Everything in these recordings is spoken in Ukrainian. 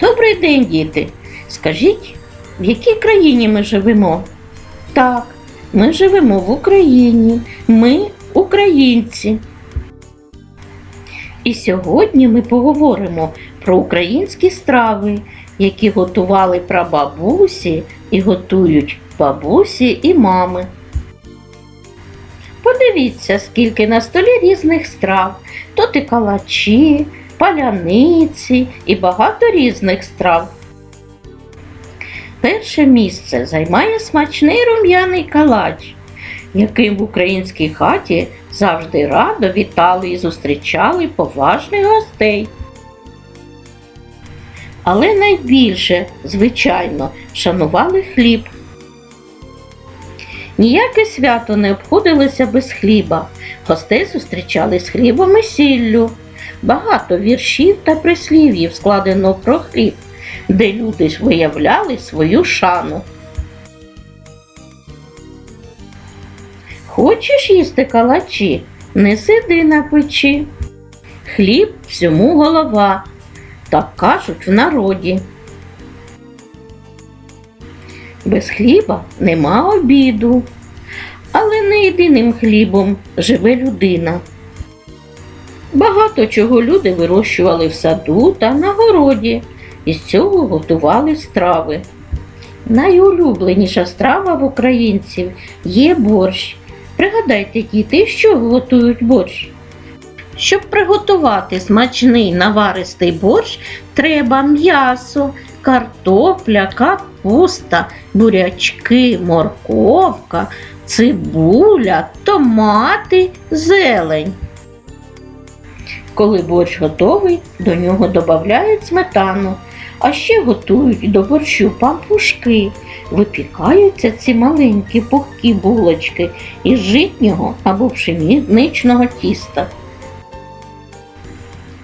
Добрий день, діти. Скажіть, в якій країні ми живемо? Так, ми живемо в Україні. Ми українці. І сьогодні ми поговоримо про українські страви, які готували прабабусі і готують бабусі і мами. Подивіться, скільки на столі різних страв. Тут і калачі, паляниці і багато різних страв. Перше місце займає смачний рум'яний калач, яким в українській хаті завжди радо вітали і зустрічали поважних гостей. Але найбільше, звичайно, шанували хліб. Ніяке свято не обходилося без хліба. Гостей зустрічали з хлібом і сіллю. Багато віршів та прислів'їв складено про хліб, де люди ж виявляли свою шану. Хочеш їсти калачі? Не сиди на печі. Хліб всьому голова, так кажуть в народі. Без хліба нема обіду, але не єдиним хлібом живе людина. Багато чого люди вирощували в саду та на городі, і з цього готували страви. Найулюбленіша страва в українців є борщ. Пригадайте, діти, що готують борщ. Щоб приготувати смачний наваристий борщ, треба м'ясо, картопля, капуста, бурячки, морковка, цибуля, томати, зелень. Коли борщ готовий, до нього додають сметану, а ще готують до борщу пампушки. Випікаються ці маленькі пухкі булочки із житнього або пшеничного тіста.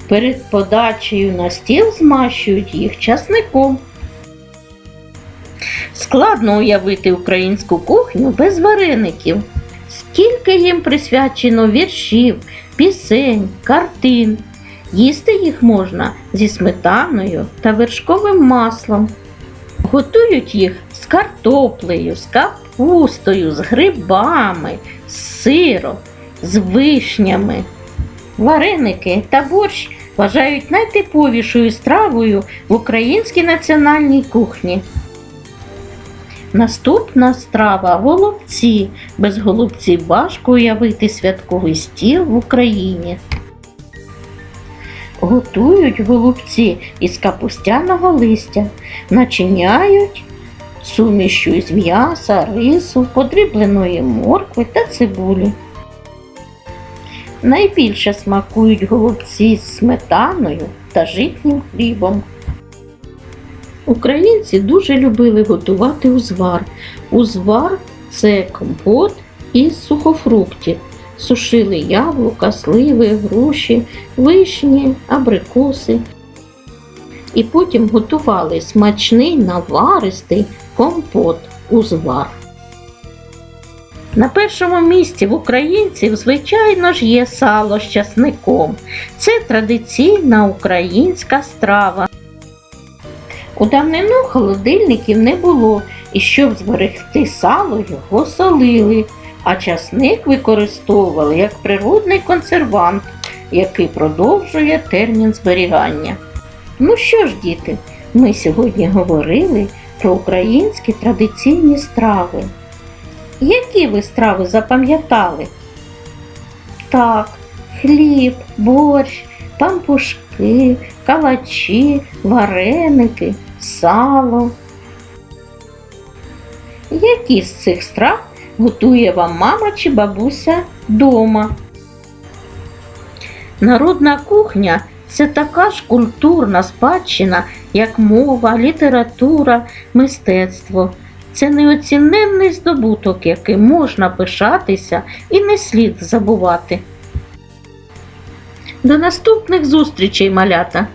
Перед подачею на стіл змащують їх часником. Складно уявити українську кухню без вареників. Скільки їм присвячено віршів, пісень, картин. Їсти їх можна зі сметаною та вершковим маслом. Готують їх з картоплею, з капустою, з грибами, з сиром, з вишнями. Вареники та борщ вважають найтиповішою стравою в українській національній кухні. Наступна страва голубці. Без голубців важко уявити святковий стіл в Україні. Готують голубці із капустяного листя, начиняють сумішю з м'яса, рису, подрібленої моркви та цибулі. Найбільше смакують голубці з сметаною та житнім хлібом. Українці дуже любили готувати узвар. Узвар це компот із сухофруктів. Сушили яблука, сливи, груші, вишні, абрикоси. І потім готували смачний наваристий компот узвар. На першому місці в українців, звичайно ж, є сало з часником. Це традиційна українська страва. У давнину холодильників не було, і щоб зберегти сало, його солили, а часник використовували як природний консервант, який продовжує термін зберігання. Ну що ж, діти, ми сьогодні говорили про українські традиційні страви. Які ви страви запам'ятали? Так, хліб, борщ, пампушки, калачі, вареники, сало. Які з цих страв готує вам мама чи бабуся дома? Народна кухня це така ж культурна спадщина, як мова, література, мистецтво. Це неоціненний здобуток, яким можна пишатися і не слід забувати. До наступних зустрічей, малята!